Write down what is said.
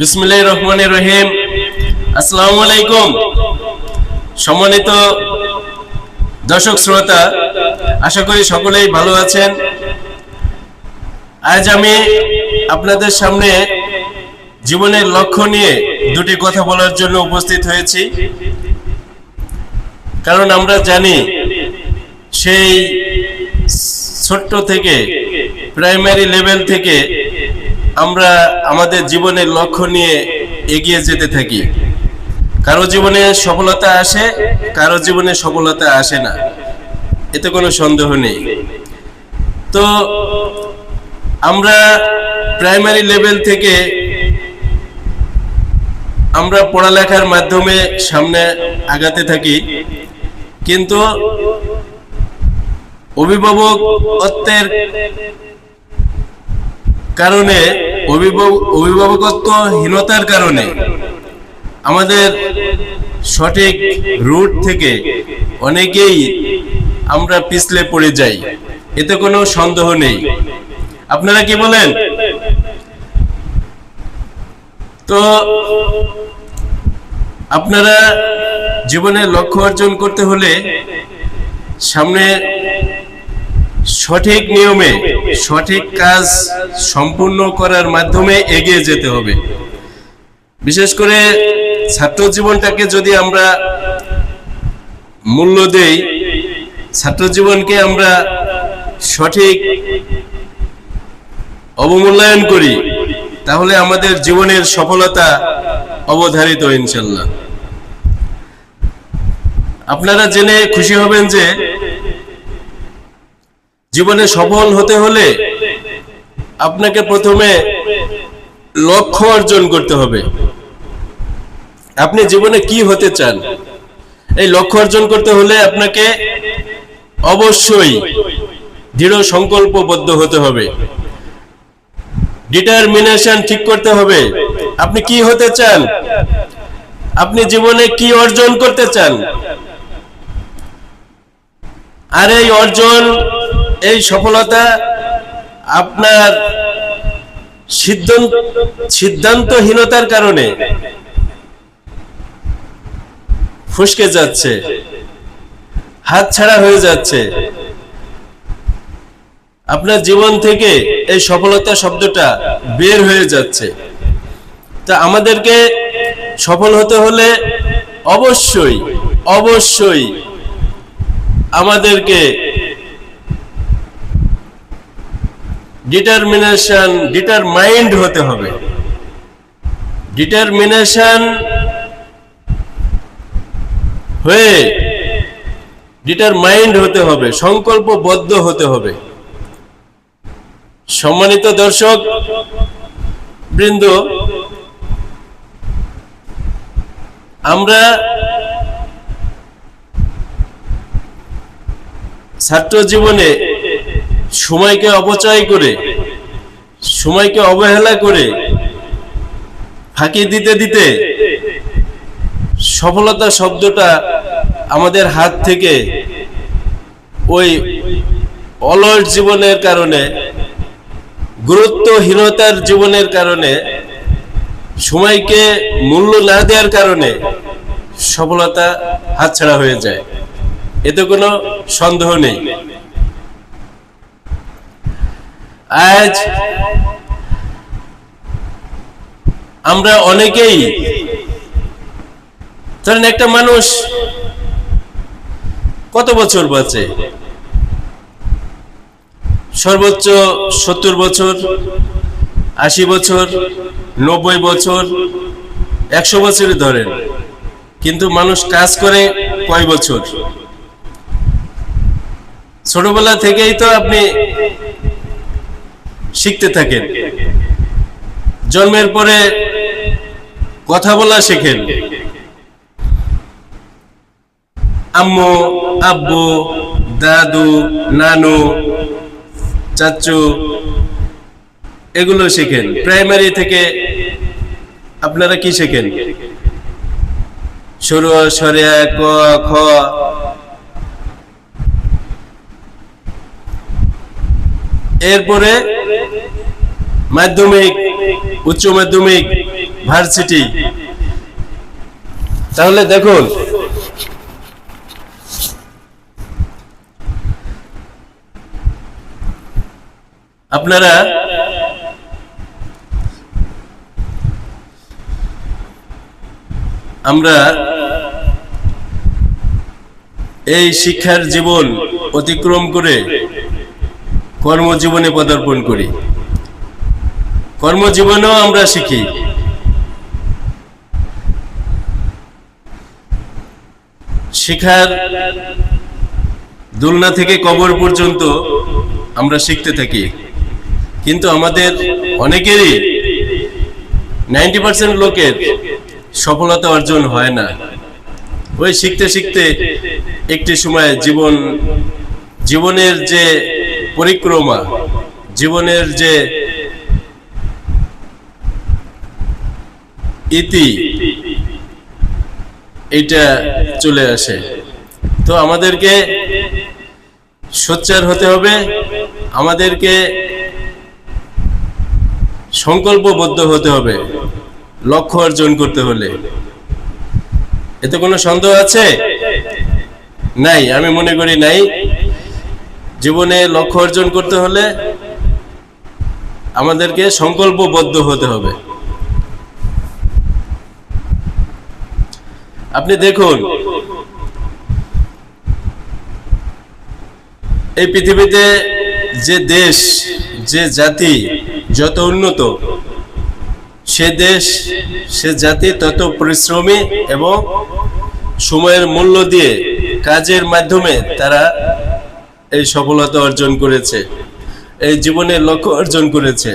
বিসমুল্লাহ রহমান রহিম। আসসালামু আলাইকুম। সম্মানিত দর্শক শ্রোতা, আশা করি সকলেই ভালো আছেন। আজ আমি আপনাদের সামনে জীবনের লক্ষ্য নিয়ে দুটি কথা বলার জন্য উপস্থিত হয়েছি। কারণ আমরা জানি, সেই ছোট্ট থেকে প্রাইমারি লেভেল থেকে আমরা আমাদের জীবনের লক্ষ্য নিয়ে এগিয়ে যেতে থাকি। কারও জীবনে সফলতা আসে, কারও জীবনে সফলতা আসে না। এতে কোনো সন্দেহ নেই। তো আমরা প্রাইমারি লেভেল থেকে আমরা পড়ালেখার মাধ্যমে সামনে আগাতে থাকি। কিন্তু অভিভাবকত্বের কারণে অভিভাবক অভিভাবকত্বহীনতার কারণে আমাদের সঠিক রুট থেকে অনেকেই আমরা পিছলে পড়ে যাই। এতে কোনো সন্দেহ নেই। আপনারা কি বলেন? তো আপনারা জীবনে লক্ষ্য অর্জন করতে হলে সামনে সঠিক নিয়মে সঠিক কাজ সম্পূর্ণ করার মাধ্যমে এগিয়ে যেতে হবে। বিশেষ করে ছাত্র জীবনটাকে যদি আমরা মূল্য দেই, ছাত্র জীবনকে আমরা সঠিক অবমূল্যায়ন করি, তাহলে আমাদের জীবনের সফলতা অবধারিত ইনশাল্লাহ। আপনারা জেনে খুশি হবেন যে জীবনে সফল হতে হলে আপনাকে প্রথমে লক্ষ্য অর্জন করতে হবে। আপনি জীবনে কি হতে চান? এই লক্ষ্য অর্জন করতে হলে আপনাকে অবশ্যই দৃঢ় সংকল্পবদ্ধ হতে হবে। ডিটারমিনেশন ঠিক করতে হবে। আপনি কি হতে চান? আপনি জীবনে কি অর্জন করতে চান? আর এই অর্জন এই সফলতা আপনার সিদ্ধান্তহীনতার কারণে ফুসকে যাচ্ছে, হাত ছাড়া হয়ে যাচ্ছে। আপনার জীবন থেকে এই সফলতা শব্দটা বের হয়ে যাচ্ছে। তা আমাদেরকে সফল হতে হলে অবশ্যই অবশ্যই আমাদেরকে ডিটারমিনেশন ডিটারমাইন্ড হতে হবে। ডিটারমিনেশন হয়ে ডিটারমাইন্ড হতে হবে, সংকল্পবদ্ধ হতে হবে। সম্মানিত দর্শক, বৃন্দ, আমরা ছাত্র জীবনে সময়কে অপচয় করে, সময়কে অবহেলা করে, ফাঁকি দিতে দিতে সফলতা শব্দটা আমাদের হাত থেকে ওই অলস জীবনের কারণে, গুরুত্বহীনতার জীবনের কারণে, সময়কে মূল্য না দেওয়ার কারণে সফলতা হাতছাড়া হয়ে যায়। এতে কোনো সন্দেহ নেই। আজ আমরা অনেকেই, ধরেন একটা মানুষ কত বছর বাঁচে? সর্বোচ্চ সত্তর বছর, আশি বছর, নব্বই বছর, একশো বছরই ধরেন। কিন্তু মানুষ কাজ করে কয় বছর? ছোটবেলা থেকেই তো আপনি শিখতে থাকেন। জন্মের পরে কথা বলা শেখেন। আম্মু, আব্বু, দাদু, নানু, চাচু, এগুলো শেখেন। প্রাইমারি থেকে আপনারা কি শেখেন? শুরু সরিয়া, ক, খ। এরপরে মাধ্যমিক উচ্চ মাধ্যমিক ভার্সিটি। তাহলে দেখুন আপনারা আমরা এই শিক্ষার জীবন অতিক্রম করে কর্মজীবনে পদার্পণ করি। কর্মজীবনেও আমরা শিখি। শিখার দুলনা থেকে কবর পর্যন্ত আমরা শিখতে থাকি। কিন্তু আমাদের অনেকেরই নাইনটি পার্সেন্ট লোকের সফলতা অর্জন হয় না। ওই শিখতে শিখতে একটি সময় জীবন, জীবনের যে পরিক্রমা, জীবনের যে ইতি, এটা চলে আসে। তো আমাদেরকে সোচ্চার হতে হবে, আমাদেরকে সংকল্পবদ্ধ হতে হবে, লক্ষ্য অর্জন করতে হলে। এতে কোনো সন্দেহ আছে? নাই, আমি মনে করি নাই। জীবনে লক্ষ্য অর্জন করতে হলে আমাদেরকে সংকল্পবদ্ধ হতে হবে। আপনি দেখুন, এই পৃথিবীতে যে দেশ, যে জাতি যত উন্নত, সে দেশ, সে জাতি তত পরিশ্রমী এবং সময়ের মূল্য দিয়ে কাজের মাধ্যমে তারা এই সফলতা অর্জন করেছে। এই জীবনের লক্ষ্য অর্জন করেছে।